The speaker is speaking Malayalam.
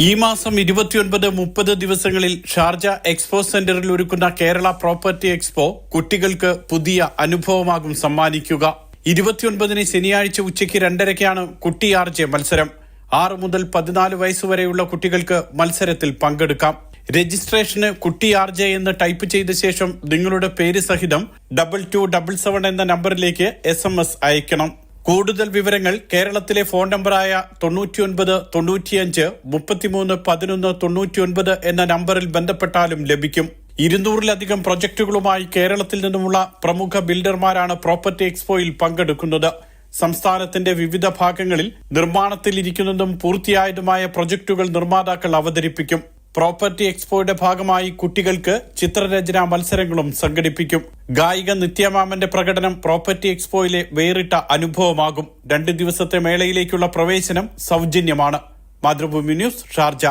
ഈ മാസം ഇരുപത്തിയൊൻപത് മുപ്പത് ദിവസങ്ങളിൽ ഷാർജ എക്സ്പോ സെന്ററിൽ ഒരുക്കുന്ന കേരള പ്രോപ്പർട്ടി എക്സ്പോ കുട്ടികൾക്ക് പുതിയ അനുഭവമാകും സമ്മാനിക്കുക. ഇരുപത്തിയൊൻപതിന് ശനിയാഴ്ച ഉച്ചയ്ക്ക് രണ്ടരയ്ക്കാണ് കുട്ടി ആർജെ മത്സരം. ആറ് മുതൽ പതിനാല് വയസ്സുവരെയുള്ള കുട്ടികൾക്ക് മത്സരത്തിൽ പങ്കെടുക്കാം. രജിസ്ട്രേഷന് കുട്ടി ആർ ജെ എന്ന് ടൈപ്പ് ചെയ്ത ശേഷം നിങ്ങളുടെ പേര് സഹിതം ഡബിൾ ടു ഡബിൾ സെവൻ എന്ന നമ്പറിലേക്ക് എസ് എം എസ് അയക്കണം കൂടുതൽ വിവരങ്ങൾ കേരളത്തിലെ ഫോൺ നമ്പറായ തൊണ്ണൂറ്റിയൊൻപത് തൊണ്ണൂറ്റിയഞ്ച് മുപ്പത്തിമൂന്ന് പതിനൊന്ന് തൊണ്ണൂറ്റിയൊൻപത് എന്ന നമ്പറിൽ ബന്ധപ്പെട്ടാലും ലഭിക്കും. ഇരുന്നൂറിലധികം പ്രൊജക്ടുകളുമായി കേരളത്തിൽ നിന്നുമുള്ള പ്രമുഖ ബിൽഡർമാരാണ് പ്രോപ്പർട്ടി എക്സ്പോയിൽ പങ്കെടുക്കുന്നത്. സംസ്ഥാനത്തിന്റെ വിവിധ ഭാഗങ്ങളിൽ നിർമ്മാണത്തിലിരിക്കുന്നതും പൂർത്തിയായതുമായ പ്രൊജക്ടുകൾ നിർമ്മാതാക്കൾ അവതരിപ്പിക്കും. പ്രോപ്പർട്ടി എക്സ്പോയുടെ ഭാഗമായി കുട്ടികൾക്ക് ചിത്രരചനാ മത്സരങ്ങളും സംഘടിപ്പിക്കും. ഗായിക നിത്യമാമന്റെ പ്രകടനം പ്രോപ്പർട്ടി എക്സ്പോയിലെ വേറിട്ട അനുഭവമാകും. രണ്ട് ദിവസത്തെ മേളയിലേക്കുള്ള പ്രവേശനം സൗജന്യമാണ്. Mathrubhumi news Sharjah.